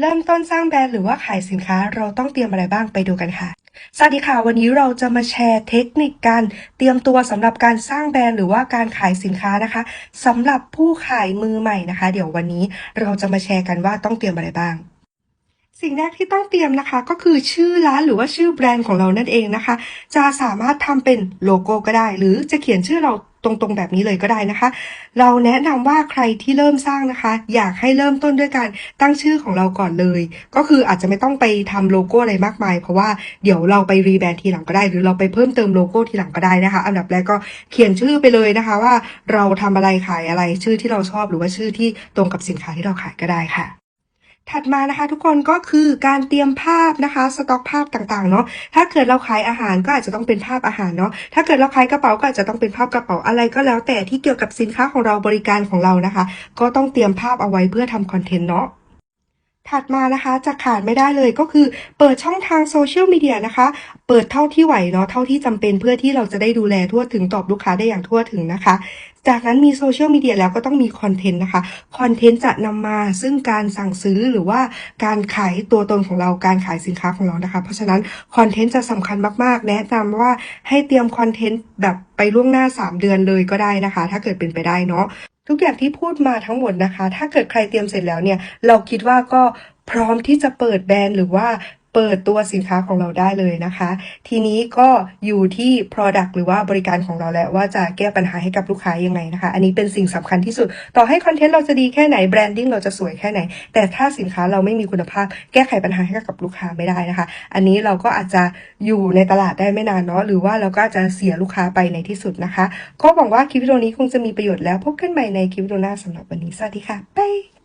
เริ่มต้นสร้างแบรนด์หรือว่าขายสินค้าเราต้องเตรียมอะไรบ้างไปดูกันค่ะ สวัสดีค่ะ วันนี้เราจะมาแชร์เทคนิคการเตรียมตัวสำหรับการสร้างแบรนด์หรือว่าการขายสินค้านะคะสำหรับผู้ขายมือใหม่นะคะ เดี๋ยววันนี้เราจะมาแชร์กันว่าต้องเตรียมอะไรบ้าง สิ่งแรกที่ต้องเตรียมนะคะ ก็คือชื่อร้านหรือว่าชื่อแบรนด์ของเรานั่นเองนะคะ จะสามารถทำเป็นโลโก้ก็ได้ หรือจะเขียนชื่อเราตรงๆแบบนี้เลยก็ได้นะคะ เราแนะนำว่าใครที่เริ่มสร้างนะคะ อยากให้เริ่มต้นด้วยการตั้งชื่อของเราก่อนเลย ก็คืออาจจะไม่ต้องไปทำโลโก้อะไรมากมาย เพราะว่าเดี๋ยวเราไปรีแบรนด์ทีหลังก็ได้ หรือเราไปเพิ่มเติมโลโก้ทีหลังก็ได้นะคะ อันดับแรกก็เขียนชื่อไปเลยนะคะ ว่าเราทำอะไรขายอะไรชื่อที่เราชอบ หรือว่าชื่อที่ตรงกับสินค้าที่เราขายก็ได้ค่ะ ถัดมานะคะทุกคนก็คือการเตรียมภาพนะคะสต็อกภาพต่างๆเนาะถ้าเกิดเราขายอาหารก็อาจจะต้องเป็นภาพอาหารเนาะถ้าเกิดเราขายกระเป๋าก็อาจจะต้องเป็นภาพกระเป๋าอะไรก็แล้วแต่ที่เกี่ยวกับสินค้าของเราบริการของเรานะคะ ก็ต้องเตรียมภาพเอาไว้เพื่อทำคอนเทนต์เนาะ ถัดมานะคะจะขาดไม่ได้เลยก็คือเปิดช่องทางโซเชียลมีเดียนะคะ เปิดเท่าที่ไหวเนาะเท่าที่จำเป็นเพื่อที่เราจะได้ดูแลทั่วถึงตอบลูกค้าได้อย่างทั่วถึงนะคะ จากนั้นมีโซเชียลมีเดียแล้วก็ต้องมีคอนเทนต์นะคะคอนเทนต์จะนำมาซึ่งการสั่งซื้อหรือว่าการขายตัวตนของเราการขายสินค้าของเรานะคะ เพราะฉะนั้นคอนเทนต์จะสำคัญมากๆ แนะนำว่าให้เตรียมคอนเทนต์แบบไปล่วงหน้า 3 เดือนเลยก็ได้นะคะ ถ้าเกิดเป็นไปได้เนาะ ทุกอย่างที่พูดมาทั้งหมดนะคะ ถ้าเกิดใครเตรียมเสร็จแล้วเนี่ย เราคิดว่าก็พร้อมที่จะเปิดแบรนด์หรือว่า เปิดตัวสินค้าของเราได้เลยนะคะ ทีนี้ก็อยู่ที่ Product หรือว่าบริการของเราแล้วว่าจะแก้ปัญหาให้กับลูกค้ายังไงนะคะ อันนี้เป็นสิ่งสำคัญที่สุด ต่อให้คอนเทนต์เราจะดีแค่ไหนแบรนดิ้งเราจะสวยแค่ไหน แต่ถ้าสินค้าเราไม่มีคุณภาพ แก้ไขปัญหาให้กับลูกค้าไม่ได้นะคะ อันนี้เราก็อาจจะอยู่ในตลาดได้ไม่นานเนาะหรือว่าเราก็อาจจะเสียลูกค้าไปในที่สุดนะคะ ก็หวังว่าคลิปวิดีโอนี้คงจะมีประโยชน์แล้วพบกันใหม่ในคลิปวิดีโอหน้าสำหรับวันนี้สวัสดีค่ะบ๊าย